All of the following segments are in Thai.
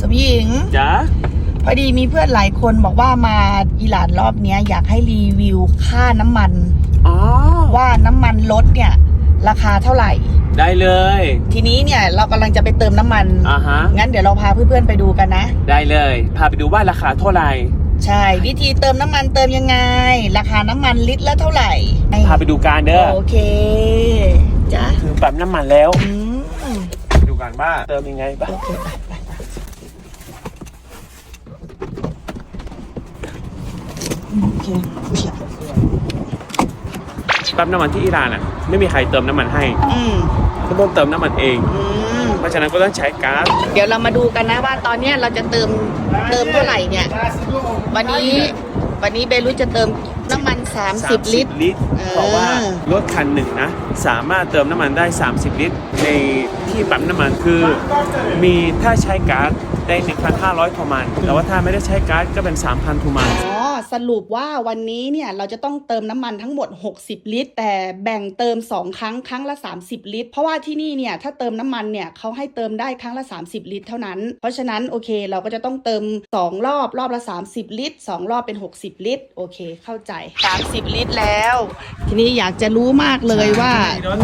สมหญิงจ๋าพอดีมีเพื่อนหลายคนบอกว่ามาอิหร่านรอบเนี้ย อยากให้รีวิวค่าน้ำมัน อ๋อ ว่าน้ำมันรถเนี่ย ราคาเท่าไหร่ ได้เลยทีนี้เนี่ยเรากำลังจะไปเติมน้ำมัน อ่าฮะ งั้นเดี๋ยวเราพาเพื่อนๆไปดูกันนะ ได้เลย พาไปดูว่าราคาเท่าไหร่ ใช่ วิธีเติมน้ำมันเติมยังไง ราคาน้ำมันลิตรละเท่าไหร่พาไปดูกันเด้อโอเคจ้ะถึงปั๊มน้ำมันแล้ว อืม ไปดูกันว่าเติมยังไงบ้าง โอเค ปไปไปโอเคปั๊มน้ำมันที่อิหร่านอะ ไม่มีใครเติมน้ำมันให้อืมก็ต้องเติมน้ำมันเอง อืมเพราะฉะนั้นก็ต้องใช้ก๊าซเดี๋ยวเรามาดูกันนะว่าตอนเนี้ยเราจะเติมเติมเท่าไหร่เนี่ย วันนี้วันนี้เบรุจะเติมน้ำมัน 30 ลิตร ลิตรเออเพราะว่ารถคันหนึ่งนะ สามารถเติมน้ำมันได้ 30 ลิตร ในที่ปั๊มน้ำมันคือ มีถ้าใช้ก๊าซได้ 1,500ทุมันแต่ว่าถ้าไม่ได้ใช้ก๊าซก็เป็น 3,000ทุมัน อ๋อ สรุปว่าวันนี้เนี่ยเราจะต้องเติมน้ำมันทั้งหมด 60 ลิตร แต่แบ่งเติม 2 ครั้งครั้งละ 30 ลิตร เพราะว่าที่นี่เนี่ยถ้าเติมน้ำมันเนี่ยเขาให้เติมได้ครั้งละ 30 ลิตร เท่านั้น เพราะฉะนั้นโอเค เราก็จะต้องเติม 2 รอบรอบละ 30 ลิตร 2 รอบเป็น 60 ลิตร โอเค เข้าใจ 30 ลิตรแล้ว ทีนี้อยากจะรู้มากเลยว่า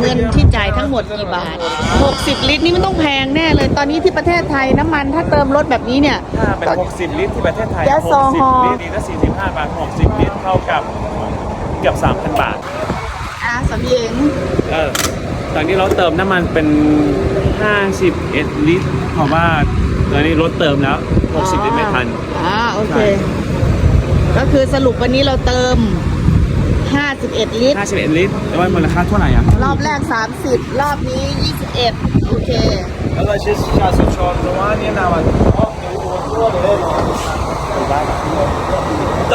เงินที่จ่ายทั้งหมดกี่บาท 60 ลิตรนี่มันต้องแพงแน่เลยตอนนี้ที่ประเทศไทยน้ำมันถ้าเติมรถแบบนี้เนี่ยถ้าเป็น 60 ลิตรที่ประเทศไทยแก๊สโซฮอล์60ลิตรนี่ก็45 บาทของ60ลิตรเท่ากับเกือบ3,000 บาท อ่าสำเย็นเออตอนนี้เราเติมน้ำมันเป็น 51 ลิตร เพราะว่าตอนนี้รถเติมแล้ว 60 ลิตรไม่ทัน อ่าโอเค ก็คือสรุปวันนี้เราเติม 51 ลิตร 51 ลิตรแล้วมันมูลค่าเท่าไหร่อะ รอบแรก 30 รอบนี้ 21 โอเค แล้วเราใช้ชาสุชนเพราะว่าเนี่ยนาวันอ๋อเดี๋ยวโอตัวเลย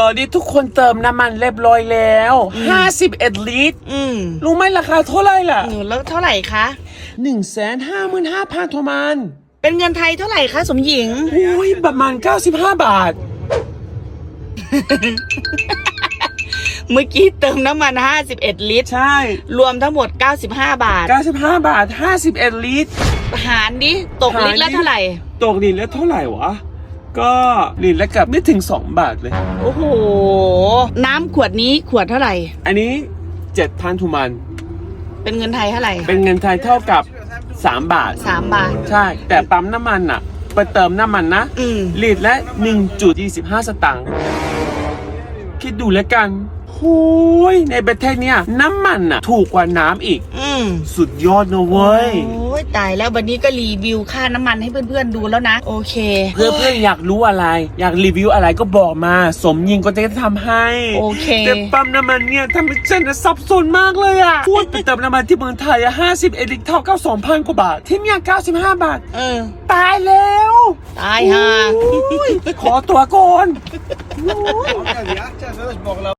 อนนี้ทุกคนเติมน้ำมันเรียบร้อยแล้ว 51 ลิตร อืมรู้ไหมราคาเท่าไหร่ล่ะ หนูแล้วเท่าไหร่คะ 155,000ทวมัน เป็นเงินไทยเท่าไหร่คะสมหญิง อุ้ยประมาณ 95 บาท เมื่อกี้เติมน้ำมัน 51 ลิตร ใช่ รวมทั้งหมด 95 บาท 95 บาท 51 ลิตร หารดิ ตกลิตรละเท่าไหร่ ตกลิตรแล้วเท่าไหร่วะ ก็ลิตรละเกับไม่ถึง 2 บาทเลย โอ้โห น้ำขวดนี้ขวดเท่าไหร่ อันนี้ 7,000ทุมัน เป็นเงินไทยเท่าไหร่เป็นเงินไทยเท่ากับ 3 บาท3บาท ใช่ แต่ปั๊มน้ำมันอะไปเติมน้ำมันนะอืม ลิตรละ 1.25 สตางค์คิดดูแล้วกัน โอ้ยในประเทศเนี้ยน้ำมันอะถูกกว่าน้ำอีก อืมสุดยอดนะเว้ย โอ้ยตายแล้ววันนี้ก็รีวิวค่าน้ำมันให้เพื่อนๆดูแล้วนะ โอเคเพื่อนเพื่อนๆอยากรู้อะไร อยากรีวิวอะไรก็บอกมา สมยิงก็จะทำให้โอเค แต่ปั๊มน้ำมันเนี่ยทำให้ฉันน่ะสับสนมากเลยอะพูดไปเติมน้ำมันที่เมืองไทยอะ50เอลิตรเท่ากับ2,000กว่าบาท ที่เนี่ย95บาท เออ ตายแล้วตายห่าโอ้ยขอตัวก่อน Abi ya, ya, arkadaş, bağla.